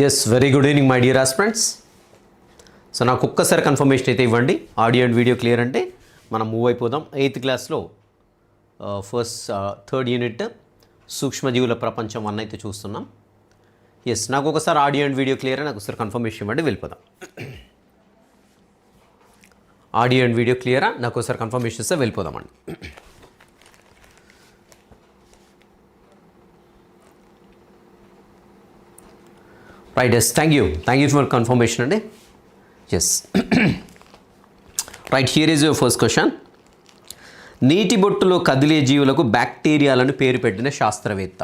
Yes very good evening my dear aspirants so నాకు ఒక్కసారి confirmation అయితే ఇవ్వండి. ఆడియో అండ్ వీడియో క్లియర్ అంటే మనం మూవ్ అయిపోదాం. ఎయిత్ క్లాస్లో ఫస్ట్ థర్డ్ యూనిట్ సూక్ష్మజీవుల ప్రపంచం వన్ అయితే చూస్తున్నాం. ఎస్ నాకు ఒకసారి ఆడియో అండ్ వీడియో క్లియర్ నాకు ఒకసారి కన్ఫర్మేషన్ ఇవ్వండి వెళ్ళిపోదాం. ఆడియో అండ్ వీడియో క్లియరా నాకు ఒకసారి కన్ఫర్మేషన్ ఇస్తే వెళ్ళిపోదామండి. Right yes thank you thank you for confirmation అండి. Yes right here is your first question నీటి బొట్టులో కదిలే జీవులకు బ్యాక్టీరియాలను పేరు పెట్టిన శాస్త్రవేత్త.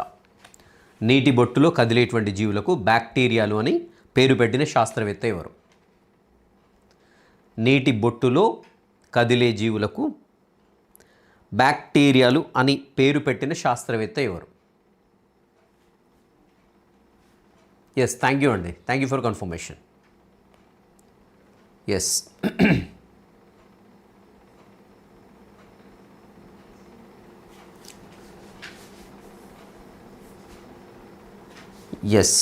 నీటి బొట్టులో కదిలేటువంటి జీవులకు బ్యాక్టీరియాలు అని పేరు పెట్టిన శాస్త్రవేత్త ఎవరు? నీటి బొట్టులో కదిలే జీవులకు బ్యాక్టీరియాలు అని పేరు పెట్టిన శాస్త్రవేత్త ఎవరు? ఎస్ థ్యాంక్ యూ అండి thank you for confirmation yes yes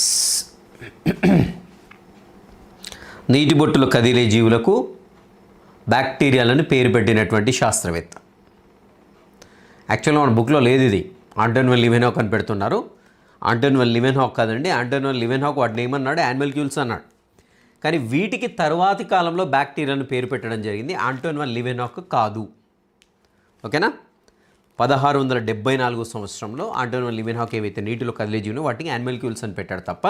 నీటి బొట్టులు కదిలే జీవులకు బ్యాక్టీరియాలను పేరు పెట్టినటువంటి శాస్త్రవేత్త. యాక్చువల్గా మన బుక్లో లేదు ఇది. ఆంటోన్ వెల్ లివెన్ అని పెడుతున్నారు ఆంటోన్ లివెన్ హాక్ కాదండి. ఆంటోన్ లివెన్ హాక్ వాటిని ఏమన్నాడు యానిమల్ క్యూల్స్ అన్నాడు. కానీ వీటికి తర్వాతి కాలంలో బ్యాక్టీరియాను పేరు పెట్టడం జరిగింది. ఆంటోన్ లివెన్ హాక్ కాదు. ఓకేనా? పదహారు వందల డెబ్బై నాలుగు సంవత్సరంలో ఆంటోన్ లివెన్ హాక్ ఏవైతే నీటిలో కదిలే వాటికి యానిమల్ క్యూల్స్ అని పెట్టాడు తప్ప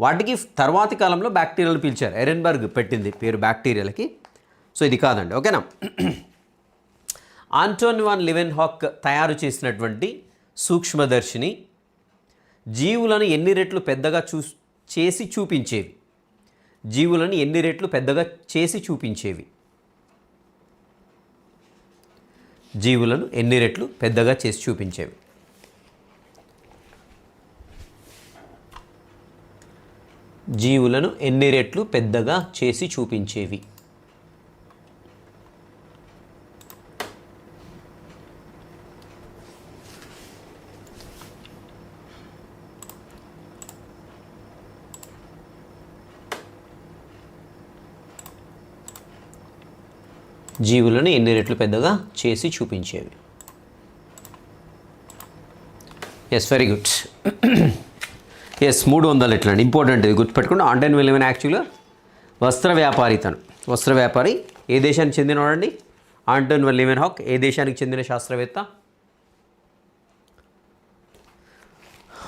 వాటికి తర్వాతి కాలంలో బ్యాక్టీరియాలు పిలిచారు. ఎరెన్బర్గ్ పెట్టింది పేరు బ్యాక్టీరియాలకి సో ఇది కాదండి. ఓకేనా? ఆంటోనివాన్ లివెన్ హాక్ తయారు చేసినటువంటి సూక్ష్మదర్శిని జీవులను ఎన్ని రెట్లు పెద్దగా చూ చేసి చూపించేవి? జీవులను ఎన్ని రెట్లు పెద్దగా చేసి చూపించేవి? జీవులను ఎన్ని రెట్లు పెద్దగా చేసి చూపించేవి? జీవులను ఎన్ని రెట్లు పెద్దగా చేసి చూపించేవి? జీవులను ఎన్ని రెట్లు పెద్దగా చేసి చూపించేవి? ఎస్ వెరీ గుడ్ ఎస్ మూడు వందలు ఎట్లా అండి ఇంపార్టెంట్ ఇది గుర్తుపెట్టుకుంటే ఆంటైన్ వెలివెన్ యాక్చువల్గా వస్త్ర వ్యాపారి తను వస్త్ర వ్యాపారి ఏ దేశానికి చెందినవాడండి? ఆంటోన్ వల్లివెన్ హాక్ ఏ దేశానికి చెందిన శాస్త్రవేత్త?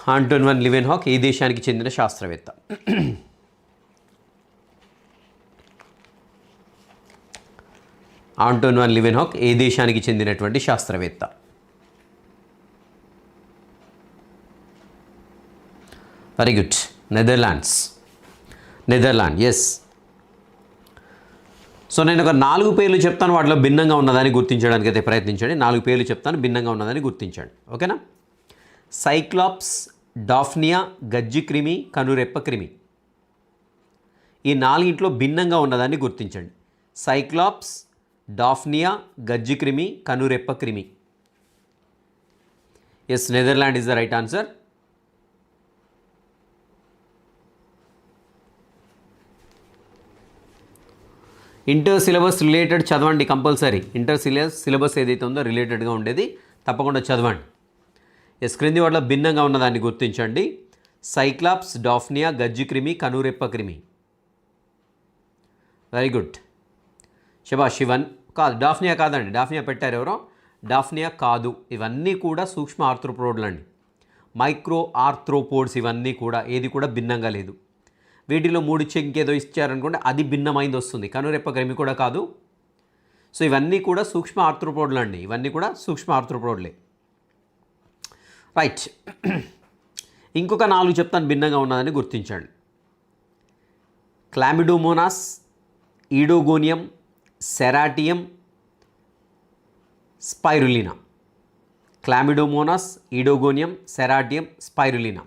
ఆంటోన్ వన్ లివెన్ హాక్ ఏ దేశానికి చెందిన శాస్త్రవేత్త? ఆంటోన్ వన్ లివెన్ ఏ దేశానికి చెందినటువంటి శాస్త్రవేత్త? Very good Netherlands Netherland yes so నేను ఒక నాలుగు పేర్లు చెప్తాను వాటిలో భిన్నంగా ఉన్నదని గుర్తించడానికి అయితే ప్రయత్నించండి. నాలుగు పేర్లు చెప్తాను భిన్నంగా ఉన్నదని గుర్తించండి. ఓకేనా సైక్లాప్స్ డాఫ్నియా గజ్జి క్రిమి కనురెప్ప క్రిమి ఈ నాలుగింట్లో భిన్నంగా ఉన్నదాన్ని గుర్తించండి. సైక్లాప్స్ డాఫ్నియా గజ్జి క్రిమి కనురెప్ప క్రిమి. Yes Netherland is the right answer inter syllabus related చదవండి కంపల్సరీ ఇంటర్ సిలబస్ సిలబస్ ఏదైతే ఉందో రిలేటెడ్గా ఉండేది తప్పకుండా చదవండి. ఎస్ క్రింది వాటిలో భిన్నంగా ఉన్నదాన్ని గుర్తించండి. సైక్లాప్స్ డాఫ్నియా గజ్జి క్రిమి కనురెప్ప క్రిమి. వెరీ గుడ్ శభాష్ శివన్ కాదు డాఫ్నియా కాదండి డాఫ్నియా పెట్టారు ఎవరో? డాఫ్నియా కాదు ఇవన్నీ కూడా సూక్ష్మ ఆర్థ్రోపోడ్లు అండి మైక్రో ఆర్థ్రోపోడ్స్ ఇవన్నీ కూడా ఏది కూడా భిన్నంగా లేదు. వీటిలో మూడు ఇంకేదో ఇచ్చారనుకోండి అది భిన్నమైంది వస్తుంది. కనురెప్ప గ్రమి కూడా కాదు. సో ఇవన్నీ కూడా సూక్ష్మ ఆర్థ్రోపోడ్లు అండి ఇవన్నీ కూడా సూక్ష్మ ఆర్థ్రోపోడ్లే. రైట్. ఇంకొక నాలుగు చెప్తాను భిన్నంగా ఉన్నదని గుర్తించండి. Chlamydomonas Oedogonium Ceratium Spirulina. Chlamydomonas Oedogonium Ceratium Spirulina.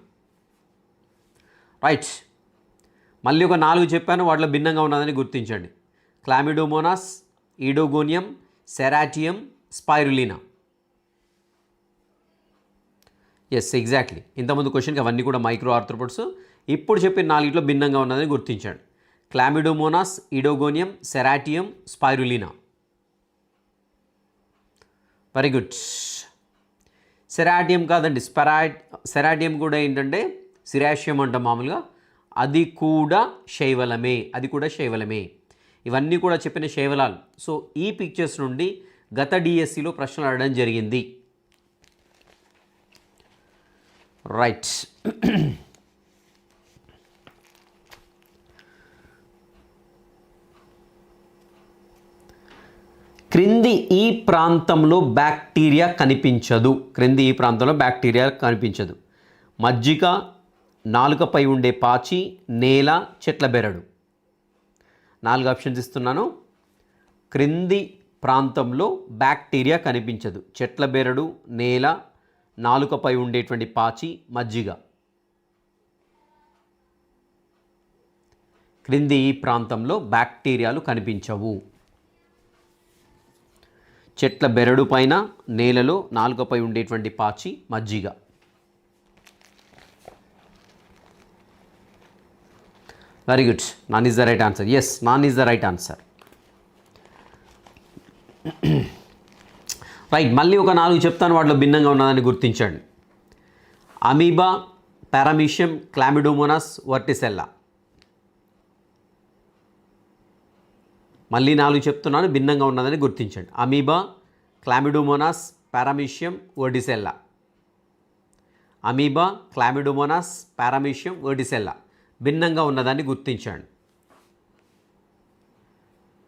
Right. మళ్ళీ ఒక నాలుగు చెప్పాను వాటిలో భిన్నంగా ఉన్నదని గుర్తించండి. Chlamydomonas Oedogonium Ceratium Spirulina. Yes exactly ఇంతకుముందు క్వశ్చన్కి అవన్నీ కూడా మైక్రో ఆర్థ్రోపోడ్స్ ఇప్పుడు చెప్పిన నాలుగిట్లో భిన్నంగా ఉన్నదని గుర్తించండి. Chlamydomonas Oedogonium Ceratium Spirulina. Very good Ceratium కాదండి స్పెరా సెరాటియం కూడా ఏంటంటే సిరాషియం అంటాం మామూలుగా. అది కూడా శైవలమే అది కూడా శైవలమే. ఇవన్నీ కూడా చెప్పిన శైవలాలు. సో ఈ పిక్చర్స్ నుండి గత డిఎస్సిలో ప్రశ్నలు అడగడం జరిగింది. రైట్ క్రింది ఈ ప్రాంతంలో బ్యాక్టీరియా కనిపించదు. క్రింది ఈ ప్రాంతంలో బ్యాక్టీరియా కనిపించదు. మజ్జిగ నాలుకపై ఉండే పాచి నేల చెట్ల బెరడు. నాలుగు ఆప్షన్స్ ఇస్తున్నాను. క్రింది ప్రాంతంలో బ్యాక్టీరియా కనిపించదు. చెట్ల బెరడు నేల నాలుకపై ఉండేటువంటి పాచి మజ్జిగ. క్రింది ఈ ప్రాంతంలో బ్యాక్టీరియాలు కనిపించవు. చెట్ల బెరడు పైన నేలలో నాలుకపై ఉండేటువంటి పాచి మజ్జిగ. Very good none is the right answer yes none is the right answer right మళ్ళీ ఒక నాలుగు చెప్తాను వాటిలో భిన్నంగా ఉన్నదని గుర్తించండి. అమీబా పారామీషియం క్లామిడోమోనాస్ వర్టిసెల్లా మళ్ళీ నాలుగు చెప్తున్నాను భిన్నంగా ఉన్నదని గుర్తించండి. అమీబా క్లామిడోమోనాస్ పారామీషియం ఓడిసెల్లా అమీబా క్లామిడోమోనాస్ పారామీషియం ఓడిసెల్లా భిన్నంగా ఉన్నదాన్ని గుర్తించండి.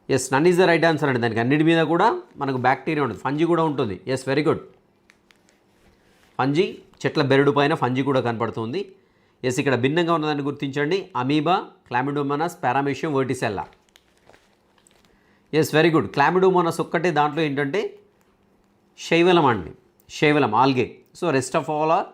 Yes none is the right answer అండి దానికి. అన్నిటి మీద కూడా మనకు బ్యాక్టీరియా ఉంటుంది. ఫంజి కూడా ఉంటుంది. ఎస్ వెరీ గుడ్ ఫంజి చెట్ల బెరడు పైన ఫంజి కూడా కనపడుతుంది. ఎస్ ఇక్కడ భిన్నంగా ఉన్నదాన్ని గుర్తించండి. Amoeba Chlamydomonas Paramecium Vorticella yes very good Chlamydomonas ఒక్కటే దాంట్లో ఏంటంటే శైవలం అండి. శైవలం algae. So rest of all are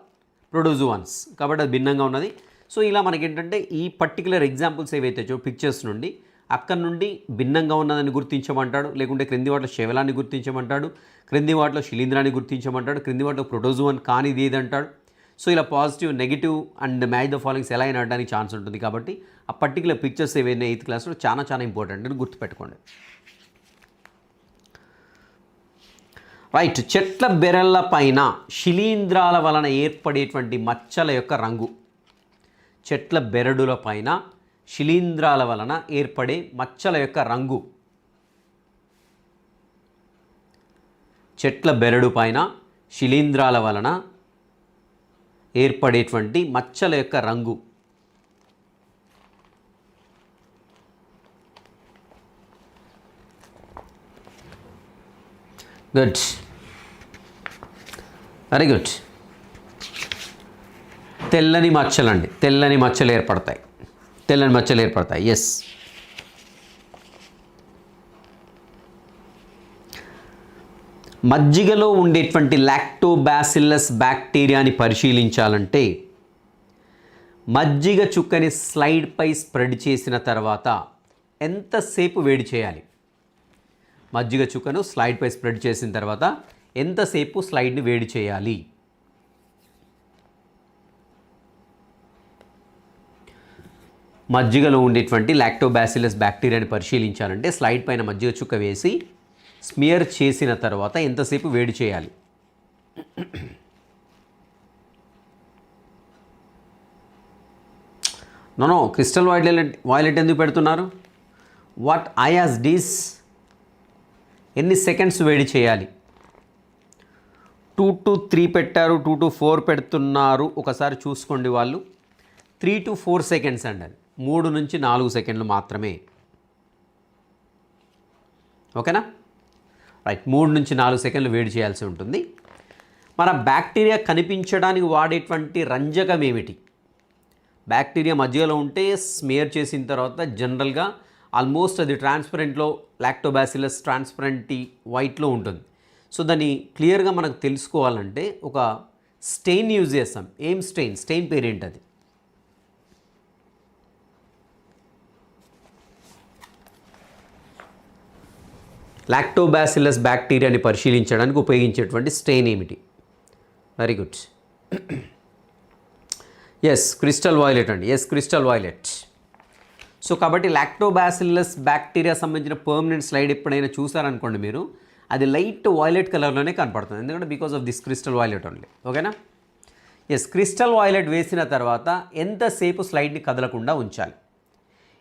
protozoans కాబట్టి అది భిన్నంగా ఉన్నది. సో ఇలా మనకి ఏంటంటే ఈ పర్టికులర్ ఎగ్జాంపుల్స్ ఏవైతే చో పిక్చర్స్ నుండి అక్కడ నుండి భిన్నంగా ఉన్నదని గుర్తించమంటాడు. లేకుంటే క్రింది వాటిలో శైవలాన్ని గుర్తించమంటాడు. క్రింది వాటిలో శిలీంద్రాన్ని గుర్తించమంటాడు. క్రింది వాటిలో ప్రొటోజువన్ కానిది ఏదంటాడు. సో ఇలా positive negative and match the followings ఎలా అయినా అనడానికి ఛాన్స్ ఉంటుంది. కాబట్టి ఆ పర్టికులర్ పిక్చర్స్ ఏవైనా ఎయిత్ క్లాస్లో చాలా చాలా ఇంపార్టెంట్ అని గుర్తుపెట్టుకోండి. రైట్ చెట్ల బెరళ్ళ పైన శిలీంధ్రాల వలన ఏర్పడేటువంటి మచ్చల యొక్క రంగు. చెట్ల బెరడుల పైన శిలీంధ్రాల వలన ఏర్పడే మచ్చల యొక్క రంగు. చెట్ల బెరడు పైన శిలీంధ్రాల వలన ఏర్పడేటువంటి మచ్చల యొక్క రంగు. గుడ్ వెరీ గుడ్ తెల్లని మచ్చలండి. తెల్లని మచ్చలు ఏర్పడతాయి. తెల్లని మచ్చలు ఏర్పడతాయి. ఎస్ మజ్జిగలో ఉండేటువంటి లాక్టోబాసిల్లస్ బ్యాక్టీరియాని పరిశీలించాలంటే మజ్జిగ చుక్కని స్లైడ్పై స్ప్రెడ్ చేసిన తర్వాత ఎంతసేపు వేడి చేయాలి? మజ్జిగ చుక్కను స్లైడ్పై స్ప్రెడ్ చేసిన తర్వాత ఎంతసేపు స్లైడ్ని వేడి చేయాలి? మజ్జిగలో ఉండేటువంటి లాక్టోబాసిలస్ బ్యాక్టీరియాని పరిశీలించాలంటే స్లైడ్ పైన మజ్జిగ చుక్క వేసి స్మియర్ చేసిన తర్వాత ఎంతసేపు వేడి చేయాలి? నో క్రిస్టల్ వాయిలెట్ వాయిలెట్ ఎందుకు పెడుతున్నారు? వాట్ ఐ యాజ్ డీస్? ఎన్ని సెకండ్స్ వేడి చేయాలి? టూ టు త్రీ పెట్టారు టూ టు ఫోర్ పెడుతున్నారు. ఒకసారి చూసుకోండి వాళ్ళు. త్రీ టు ఫోర్ సెకండ్స్ అండి అది. మూడు నుంచి నాలుగు సెకండ్లు మాత్రమే. ఓకేనా? రైట్ మూడు నుంచి నాలుగు సెకండ్లు వేడి చేయాల్సి ఉంటుంది. మన బ్యాక్టీరియా కనిపించడానికి వాడేటువంటి రంజకం ఏమిటి? బ్యాక్టీరియా మధ్యలో ఉంటే స్మేర్ చేసిన తర్వాత జనరల్గా ఆల్మోస్ట్ అది ట్రాన్స్పరెంట్లో లాక్టోబాసిలస్ ట్రాన్స్పరెంటీ వైట్లో ఉంటుంది. సో దాన్ని క్లియర్గా మనకు తెలుసుకోవాలంటే ఒక స్టెయిన్ యూజ్ చేస్తాం. ఏం స్టెయిన్? స్టెయిన్ పేరేంటి అది లాక్టోబాసిలస్ బ్యాక్టీరియాని పరిశీలించడానికి ఉపయోగించేటువంటి స్టెయిన్ ఏమిటి? Very good yes crystal violet అండి. ఎస్ క్రిస్టల్ వాయిలెట్ సో కాబట్టి లాక్టోబాసిల్లస్ బ్యాక్టీరియా సంబంధించిన పర్మనెంట్ స్లైడ్ ఎప్పుడైనా చూసారనుకోండి మీరు అది లైట్ వాయిలెట్ కలర్లోనే కనపడుతుంది. ఎందుకంటే because of this crystal violet only ఓకేనా? ఎస్ క్రిస్టల్ వాయిలెట్ వేసిన తర్వాత ఎంతసేపు స్లైడ్ని కదలకుండా ఉంచాలి?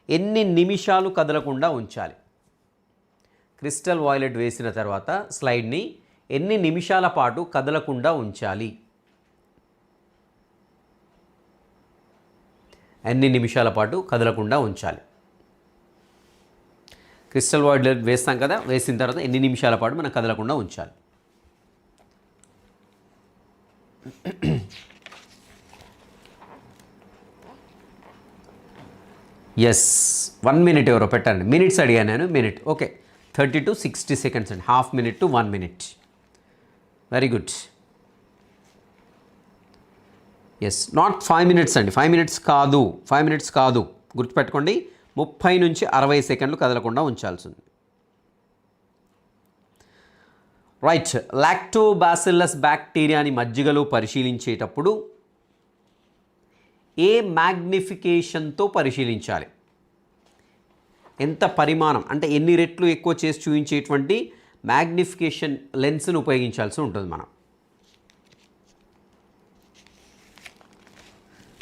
ఎన్ని నిమిషాలు కదలకుండా ఉంచాలి? క్రిస్టల్ వాయిలెట్ వేసిన తర్వాత స్లైడ్ని ఎన్ని నిమిషాల పాటు కదలకుండా ఉంచాలి? ఎన్ని నిమిషాల పాటు కదలకుండా ఉంచాలి? క్రిస్టల్ వాయిలెట్ వేస్తాం కదా వేసిన తర్వాత ఎన్ని నిమిషాల పాటు మనం కదలకుండా ఉంచాలి. ఎస్ వన్ మినిట్ ఎవరో పెట్టండి. మినిట్స్ అడిగాను నేను minute okay thirty to sixty seconds అండి. Half minute to one minute very good yes not five minutes అండి. ఫైవ్ మినిట్స్ కాదు. ఫైవ్ మినిట్స్ కాదు. గుర్తుపెట్టుకోండి. ముప్పై నుంచి అరవై సెకండ్లు కదలకుండా ఉంచాల్సి ఉంది రైట్ లాక్టోబాసిల్లస్ బ్యాక్టీరియాని మజ్జిగలో పరిశీలించేటప్పుడు ఏ మ్యాగ్నిఫికేషన్తో పరిశీలించాలి? ఎంత పరిమాణం? అంటే ఎన్ని రెట్లు ఎక్కువ చేసి చూపించేటువంటి మ్యాగ్నిఫికేషన్ లెన్స్ను ఉపయోగించాల్సి ఉంటుంది మనం.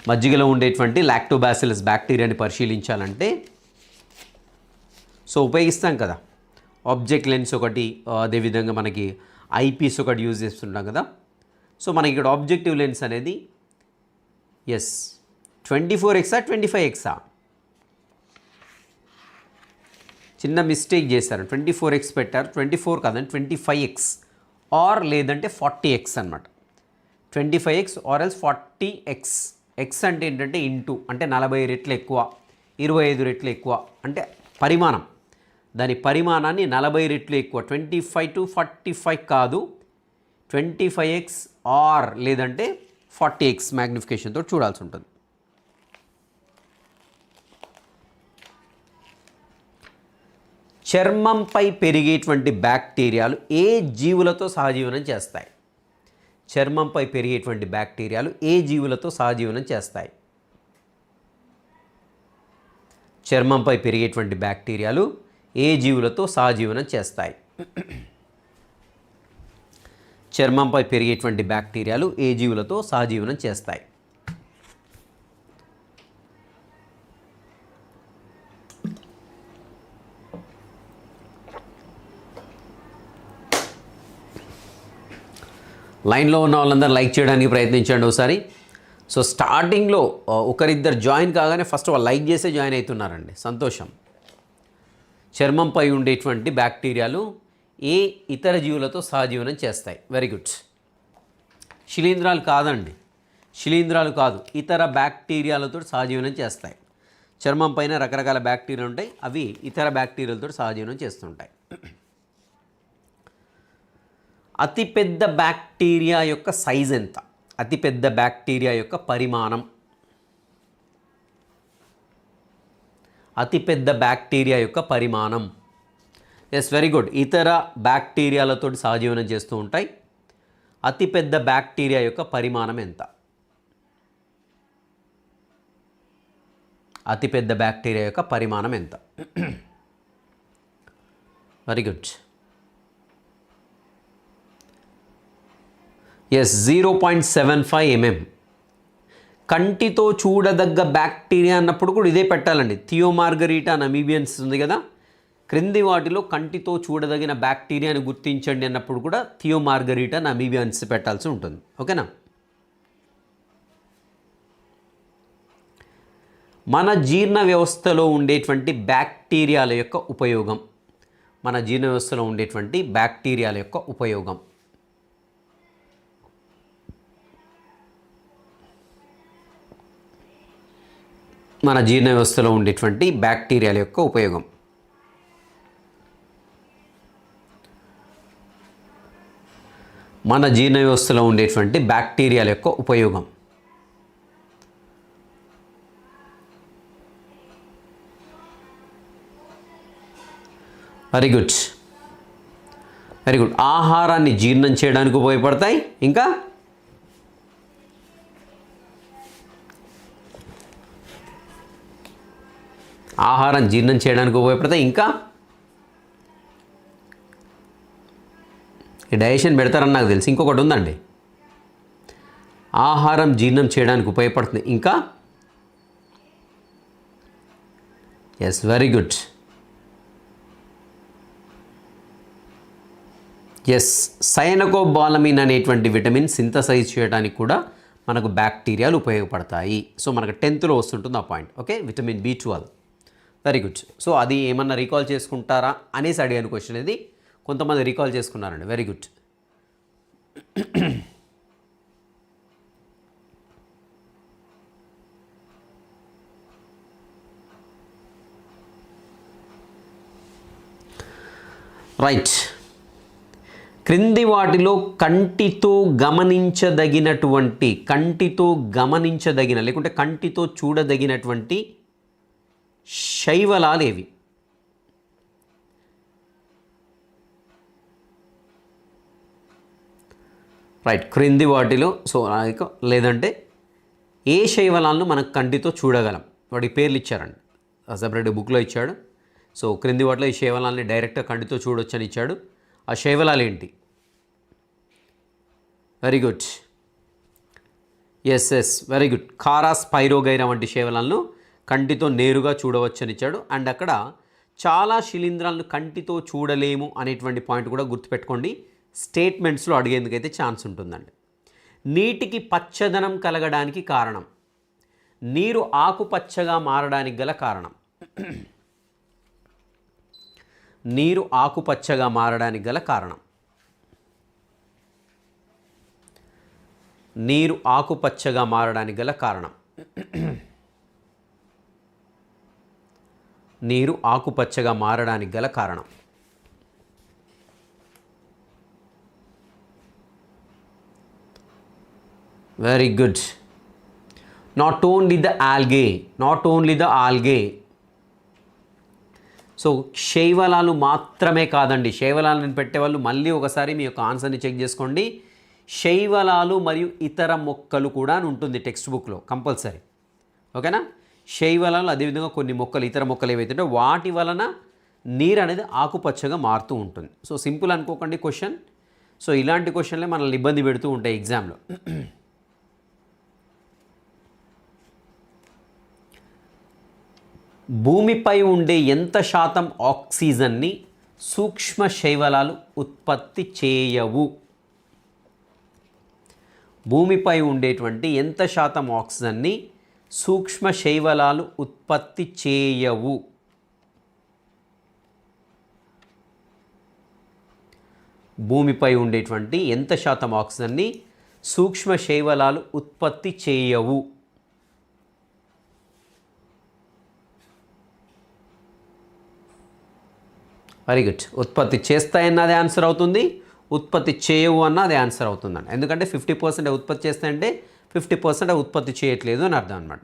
మజ్జిగలో ఉండేటువంటి లాక్టోబాసిలస్ బ్యాక్టీరియాని పరిశీలించాలంటే సో ఉపయోగిస్తాం కదా. ఆబ్జెక్ట్ లెన్స్ ఒకటి అదేవిధంగా మనకి ఐపీస్ ఒకటి యూజ్ చేస్తుంటాం కదా. సో మనకి ఇక్కడ ఆబ్జెక్టివ్ లెన్స్ అనేది yes twenty four x twenty five x చిన్న మిస్టేక్ చేశారు. ట్వంటీ ఫోర్ ఎక్స్ పెట్టారు. ట్వంటీ ఫోర్ కాదండి ట్వంటీ ఫైవ్ ఎక్స్ ఆర్ లేదంటే ఫార్టీ ఎక్స్ అనమాట twenty five x or else forty x x అంటే ఏంటంటే ఇంటూ అంటే నలభై రెట్లు ఎక్కువ ఇరవై ఐదు రెట్లు ఎక్కువ అంటే పరిమాణం. దాని పరిమాణాన్ని నలభై రెట్లు ఎక్కువ twenty five to forty five కాదు ట్వంటీ ఫైవ్ ఎక్స్ ఆర్ లేదంటే ఫార్టీ ఎక్స్ మ్యాగ్నిఫికేషన్తో చూడాల్సి ఉంటుంది. చర్మంపై పెరిగేటువంటి బ్యాక్టీరియాలు ఏ జీవులతో సహజీవనం చేస్తాయి? చర్మంపై పెరిగేటువంటి బ్యాక్టీరియాలు ఏ జీవులతో సహజీవనం చేస్తాయి? చర్మంపై పెరిగేటువంటి బ్యాక్టీరియాలు ఏ జీవులతో సహజీవనం చేస్తాయి? చర్మంపై పెరిగేటువంటి బ్యాక్టీరియాలు ఏ జీవులతో సహజీవనం చేస్తాయి? లైన్లో ఉన్న వాళ్ళందరూ లైక్ చేయడానికి ప్రయత్నించండి ఒకసారి. సో స్టార్టింగ్లో ఒకరిద్దరు జాయిన్ కాగానే ఫస్ట్ వాళ్ళు లైక్ చేసే జాయిన్ అవుతున్నారండి. సంతోషం. చర్మంపై ఉండేటువంటి బ్యాక్టీరియాలు ఏ ఇతర జీవులతో సహజీవనం చేస్తాయి? వెరీ గుడ్ శిలీంధ్రాలు కాదండి. శిలీంధ్రాలు కాదు ఇతర బ్యాక్టీరియాలతో సహజీవనం చేస్తాయి. చర్మం పైన రకరకాల బ్యాక్టీరియా ఉంటాయి అవి ఇతర బ్యాక్టీరియాలతో సహజీవనం చేస్తుంటాయి. అతిపెద్ద బ్యాక్టీరియా యొక్క సైజ్ ఎంత? అతిపెద్ద బ్యాక్టీరియా యొక్క పరిమాణం. అతిపెద్ద బ్యాక్టీరియా యొక్క పరిమాణం. ఎస్ వెరీ గుడ్ ఇతర బ్యాక్టీరియాలతో సహజీవనం చేస్తూ ఉంటాయి. అతిపెద్ద బ్యాక్టీరియా యొక్క పరిమాణం ఎంత? అతిపెద్ద బ్యాక్టీరియా యొక్క పరిమాణం ఎంత? Very good yes zero point seven five mm కంటితో చూడదగ్గ బ్యాక్టీరియా అన్నప్పుడు కూడా ఇదే పెట్టాలండి. థియోమార్గరీటా నమీబియన్స్ ఉంది కదా? క్రింది వాటిలో కంటితో చూడదగిన బ్యాక్టీరియాని గుర్తించండి అన్నప్పుడు కూడా థియోమార్గరీటా నమీబియన్స్ పెట్టాల్సి ఉంటుంది. ఓకేనా? మన జీర్ణ వ్యవస్థలో ఉండేటువంటి బ్యాక్టీరియాల యొక్క ఉపయోగం. మన జీర్ణ వ్యవస్థలో ఉండేటువంటి బ్యాక్టీరియాల యొక్క ఉపయోగం. మన జీర్ణ వ్యవస్థలో ఉండేటువంటి బ్యాక్టీరియాల యొక్క ఉపయోగం. మన జీర్ణ వ్యవస్థలో ఉండేటువంటి బ్యాక్టీరియాల యొక్క ఉపయోగం. వెరీ గుడ్ వెరీ గుడ్ ఆహారాన్ని జీర్ణం చేయడానికి ఉపయోగపడతాయి. ఇంకా ఆహారం జీర్ణం చేయడానికి ఉపయోగపడతాయి. ఇంకా ఈ డైజెషన్ పెడతారని నాకు తెలిసి. ఇంకొకటి ఉందండి. ఆహారం జీర్ణం చేయడానికి ఉపయోగపడుతుంది. ఇంకా yes very good yes cyanocobalamin అనేటువంటి విటమిన్ సింథసైజ్ చేయడానికి కూడా మనకు బ్యాక్టీరియాలు ఉపయోగపడతాయి. సో మనకు టెన్త్లో వస్తుంటుంది ఆ point okay vitamin B twelve very good so అది ఏమన్నా రీకాల్ చేసుకుంటారా అనేసి అడిగాను క్వశ్చన్ ఇది కొంతమంది రీకాల్ చేసుకున్నారండి. వెరీ గుడ్ రైట్ క్రింది వాటిలో కంటితో గమనించదగినటువంటి కంటితో గమనించదగిన లేకుంటే కంటితో చూడదగినటువంటి శైవలాలు ఏవి రైట్ క్రింది వాటిలో సో లేదంటే ఏ శైవలాలను మనం కంటితో చూడగలం? వాటి పేర్లు ఇచ్చారండి. సపరేట్ బుక్లో ఇచ్చాడు. సో క్రింది వాటిలో ఈ శైవలాలని డైరెక్ట్గా కంటితో చూడొచ్చని ఇచ్చాడు. ఆ శైవలాలు ఏంటి very good. Yes yes very good. కారాస్ Spirogyra వంటి శైవలాలను కంటితో నేరుగా చూడవచ్చనిచ్చాడు అండ్ అక్కడ చాలా శిలీంధ్రాలను కంటితో చూడలేము అనేటువంటి పాయింట్ కూడా గుర్తుపెట్టుకోండి. స్టేట్మెంట్స్లో అడిగేందుకైతే ఛాన్స్ ఉంటుందండి. నీటికి పచ్చదనం కలగడానికి కారణం. నీరు ఆకుపచ్చగా మారడానికి గల కారణం. నీరు ఆకుపచ్చగా మారడానికి గల కారణం. నీరు ఆకుపచ్చగా మారడానికి గల కారణం. నీరు ఆకుపచ్చగా మారడానికి గల కారణం. Very good not only the algae not only the algae so శైవలాలు మాత్రమే కాదండి. శైవలాలను పెట్టేవాళ్ళు మళ్ళీ ఒకసారి మీ యొక్క ఆన్సర్ని చెక్ చేసుకోండి. శైవలాలు మరియు ఇతర మొక్కలు కూడా ఉంటుంది టెక్స్ట్ బుక్లో కంపల్సరీ. ఓకేనా శైవలాలు అదేవిధంగా కొన్ని మొక్కలు ఇతర మొక్కలు ఏవైతే ఉంటాయో వాటి వలన నీరు అనేది ఆకుపచ్చగా మారుతూ ఉంటుంది. సో సింపుల్ అనుకోకండి క్వశ్చన్. సో ఇలాంటి క్వశ్చన్లే మనల్ని ఇబ్బంది పెడుతూ ఉంటాయి ఎగ్జామ్లో. భూమిపై ఉండే ఎంత శాతం ఆక్సిజన్ని సూక్ష్మ శైవలాలు ఉత్పత్తి చేయవు? భూమిపై ఉండేటువంటి ఎంత శాతం ఆక్సిజన్ని సూక్ష్మ శైవలాలు ఉత్పత్తి చేయవు. భూమిపై ఉండేటువంటి ఎంత శాతం ఆక్సిజన్ని సూక్ష్మ శైవలాలు ఉత్పత్తి చేయవు. వెరీ గుడ్ ఉత్పత్తి చేస్తాయన్నది ఆన్సర్ అవుతుంది. ఉత్పత్తి చేయవు అన్న అది ఆన్సర్ అవుతుందండి. ఎందుకంటే ఫిఫ్టీ పర్సెంట్ ఉత్పత్తి చేస్తాయంటే ఫిఫ్టీ పర్సెంట్ ఉత్పత్తి చేయట్లేదు అని అర్థం అనమాట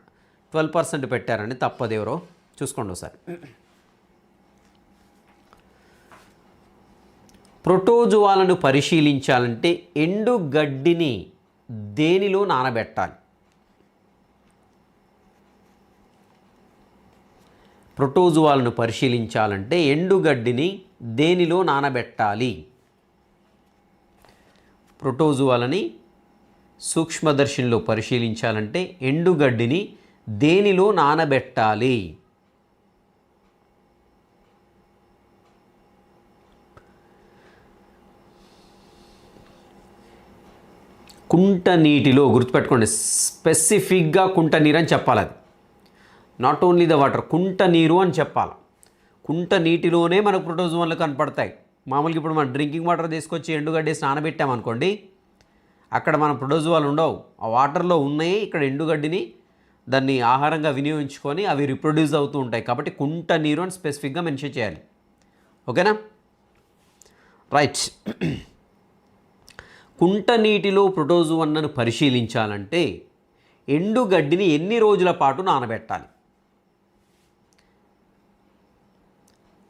ట్వెల్వ్ పర్సెంట్ పెట్టారని తప్పదేవరో చూసుకోండి ఒకసారి. ప్రోటోజువాలను పరిశీలించాలంటే ఎండు గడ్డిని దేనిలో నానబెట్టాలి? ప్రోటోజువాలను పరిశీలించాలంటే ఎండుగడ్డిని దేనిలో నానబెట్టాలి? ప్రోటోజువాలని సూక్ష్మదర్శినిలో పరిశీలించాలంటే ఎండుగడ్డిని దేనిలో నానబెట్టాలి? కుంట నీటిలో గుర్తుపెట్టుకోండి స్పెసిఫిక్గా కుంట నీరు అని చెప్పాలి అది నాట్ ఓన్లీ ద వాటర్ కుంట నీరు అని చెప్పాలి. కుంట నీటిలోనే మనకు ప్రోటోజోన్లు కనపడతాయి. మామూలుగా ఇప్పుడు మనం డ్రింకింగ్ వాటర్ తీసుకొచ్చి ఎండుగడ్డేసి నానబెట్టామనుకోండి అక్కడ మన ప్రొడోజువాలు ఉండవు. ఆ వాటర్లో ఉన్నాయి ఇక్కడ ఎండుగడ్డిని దాన్ని ఆహారంగా వినియోగించుకొని అవి రిప్రొడ్యూస్ అవుతూ ఉంటాయి. కాబట్టి కుంట నీరు అని స్పెసిఫిక్గా మెన్షన్ చేయాలి. ఓకేనా? రైట్. కుంట నీటిలో ప్రొటోజువన్నను పరిశీలించాలంటే ఎండుగడ్డిని ఎన్ని రోజుల పాటు నానబెట్టాలి?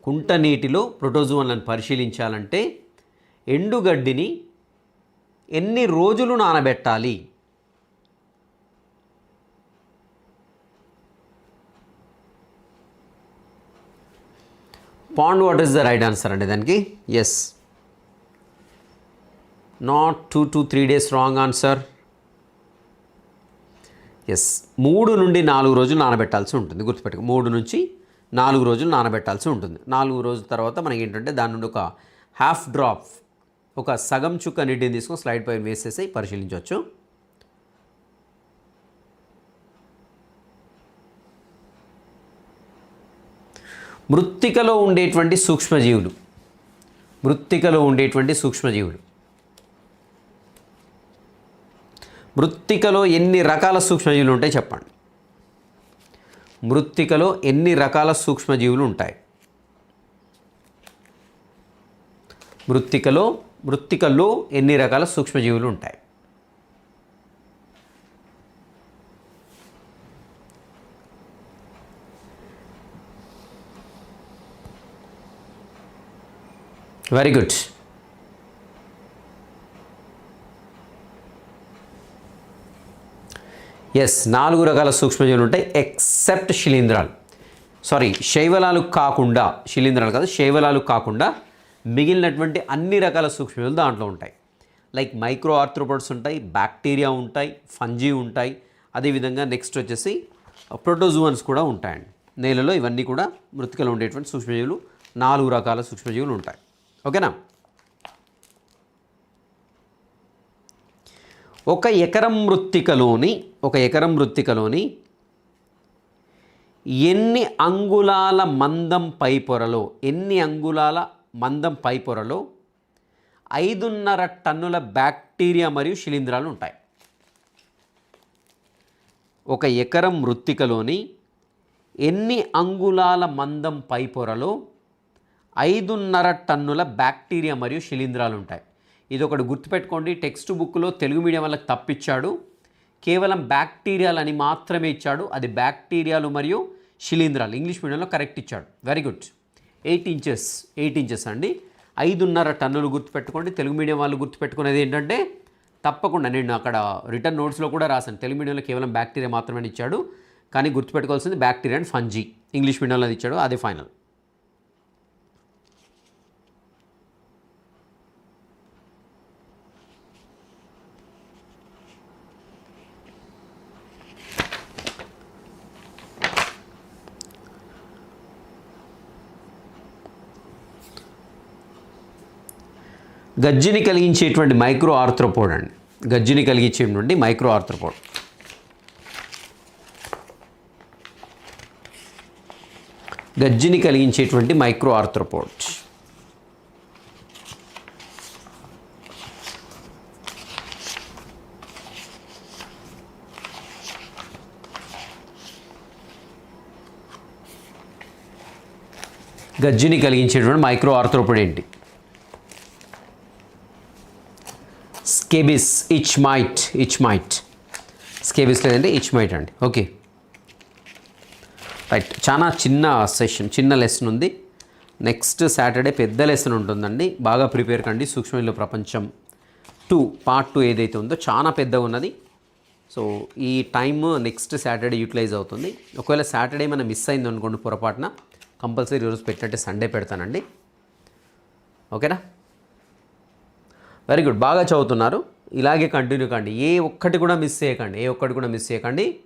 కుంట నీటిలో ప్రొటోజువన్లను పరిశీలించాలంటే ఎండుగడ్డిని ఎన్ని రోజులు నానబెట్టాలి? Pond water is the right answer అండి దానికి? Yes not two to three days wrong answer yes మూడు నుండి నాలుగు రోజులు నానబెట్టాల్సి ఉంటుంది. గుర్తుపెట్టుకో. మూడు నుంచి నాలుగు రోజులు నానబెట్టాల్సి ఉంటుంది. నాలుగు రోజుల తర్వాత మనకి ఏంటంటే దాని నుండి ఒక హాఫ్ డ్రాప్ ఒక సగం చుక్క నీటిని తీసుకొని స్లైడ్ పైన వేసేసి పరిశీలించవచ్చు. మృత్తికలో ఉండేటువంటి సూక్ష్మజీవులు. మృత్తికలో ఉండేటువంటి సూక్ష్మజీవులు. మృత్తికలో ఎన్ని రకాల సూక్ష్మజీవులు ఉంటాయి చెప్పండి. మృత్తికలో ఎన్ని రకాల సూక్ష్మజీవులు ఉంటాయి? మృత్తికలో మృత్తికల్లో ఎన్ని రకాల సూక్ష్మజీవులు ఉంటాయి? వెరీ గుడ్ ఎస్ నాలుగు రకాల సూక్ష్మజీవులు ఉంటాయి ఎక్సెప్ట్ శిలీంధ్రాలు సారీ శైవలాలు కాకుండా శిలీంధ్రాలు కాదు శైవలాలు కాకుండా మిగిలినటువంటి అన్ని రకాల సూక్ష్మజీవులు దాంట్లో ఉంటాయి. లైక్ మైక్రో ఆర్థ్రోపోడ్స్ ఉంటాయి బ్యాక్టీరియా ఉంటాయి ఫంజీ ఉంటాయి. అదేవిధంగా నెక్స్ట్ వచ్చేసి uh, ప్రోటోజువన్స్ కూడా ఉంటాయండి. నేలలో ఇవన్నీ కూడా మృతికలో ఉండేటువంటి సూక్ష్మజీవులు నాలుగు రకాల సూక్ష్మజీవులు ఉంటాయి. ఓకేనా? ఒక ఎకరం మృత్తికలోని ఒక ఎకరం మృత్తికలోని ఎన్ని అంగుళాల మందం పై పొరలో ఎన్ని అంగుళాల మందం పై పొరలో ఐదున్నర టన్నుల బ్యాక్టీరియా మరియు శిలీంధ్రాలు ఉంటాయి. ఒక ఎకరం మృత్తికలోని ఎన్ని అంగుళాల మందం పై పొరలో ఐదున్నర టన్నుల బ్యాక్టీరియా మరియు శిలీంధ్రాలు ఉంటాయి. ఇది ఒకటి గుర్తుపెట్టుకోండి. టెక్స్ట్ బుక్లో తెలుగు మీడియం వాళ్ళకి తప్పిచ్చాడు. కేవలం బ్యాక్టీరియాలని మాత్రమే ఇచ్చాడు. అది బ్యాక్టీరియాలు మరియు శిలీంధ్రాలు. ఇంగ్లీష్ మీడియంలో కరెక్ట్ ఇచ్చాడు. Very good. Eight inches eight inches అండి. ఐదున్నర టన్నులు గుర్తుపెట్టుకోండి. తెలుగు మీడియం వాళ్ళు గుర్తుపెట్టుకునేది ఏంటంటే తప్పకుండా నేను అక్కడ రిటర్న్ నోట్స్లో కూడా రాశాను. తెలుగు మీడియంలో కేవలం బ్యాక్టీరియా మాత్రమే ఇచ్చాడు. కానీ గుర్తుపెట్టుకోవాల్సింది బ్యాక్టీరియా అండ్ ఫంజీ. ఇంగ్లీష్ మీడియంలో అది ఇచ్చాడు. అదే ఫైనల్. గజ్జిని కలిగించేటువంటి మైక్రో ఆర్థ్రోపోడ్ అండి. గజ్జిని కలిగించేటువంటి మైక్రో ఆర్థ్రోపోడ్ గజ్జిని కలిగించేటువంటి మైక్రో ఆర్థ్రోపోడ్ గజ్జిని కలిగించేటువంటి మైక్రో ఆర్థ్రోపోడ్ ఏంటి? స్కేబిస్ ఇచ్ మైట్ ఇచ్ మైట్. స్కేబిస్ లేదంటే ఇచ్ మైట్ అండి. ఓకే. రైట్ చాలా చిన్న సెషన్ చిన్న లెసన్ ఉంది. నెక్స్ట్ సాటర్డే పెద్ద లెసన్ ఉంటుందండి. బాగా ప్రిపేర్ కండి సూక్ష్మలో ప్రపంచం టూ పార్ట్ టూ ఏదైతే ఉందో చాలా పెద్దగా ఉన్నది. సో ఈ టైమ్ నెక్స్ట్ సాటర్డే యూటిలైజ్ అవుతుంది. ఒకవేళ సాటర్డే మనం మిస్ అయింది అనుకోండి పొరపాటున కంపల్సరీ ఈరోజు పెట్టినట్టే సండే పెడతానండి. ఓకేనా? Very good. బాగా చదువుతున్నారు. ఇలాగే కంటిన్యూ కండి. ఏ ఒక్కటి కూడా మిస్ చేయకండి. ఏ ఒక్కటి కూడా మిస్ చేయకండి.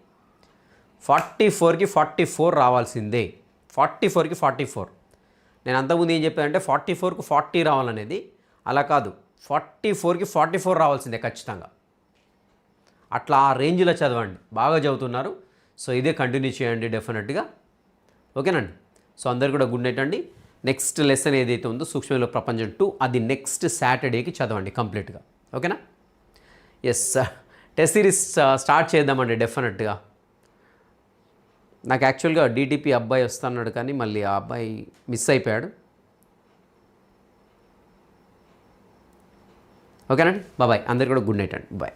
ఫార్టీ ఫోర్కి ఫార్టీ ఫోర్ రావాల్సిందే. ఫార్టీ ఫోర్కి ఫార్టీ ఫోర్. నేను అంతకుముందు ఏం చెప్పానంటే ఫార్టీ ఫోర్కి ఫార్టీ రావాలనేది అలా కాదు. ఫార్టీ ఫోర్కి ఫార్టీ ఫోర్ రావాల్సిందే ఖచ్చితంగా. అట్లా ఆ రేంజ్లో చదవండి. బాగా చదువుతున్నారు. సో ఇదే కంటిన్యూ చేయండి డెఫినెట్గా. ఓకేనండి? సో అందరు కూడా గుడ్ నైట్ అండి. నెక్స్ట్ లెసన్ ఏదైతే ఉందో సూక్ష్మలో ప్రపంచం టూ అది నెక్స్ట్ సాటర్డేకి చదవండి కంప్లీట్గా. ఓకేనా? ఎస్ టెస్ట్ సిరీస్ స్టార్ట్ చేద్దామండి డెఫినెట్గా నాకు యాక్చువల్గా డీటీపీ అబ్బాయి వస్తున్నాడు కానీ మళ్ళీ ఆ అబ్బాయి మిస్ అయిపోయాడు. ఓకేనండి బాయ్ అందరు కూడా గుడ్ నైట్ అండి. బాయ్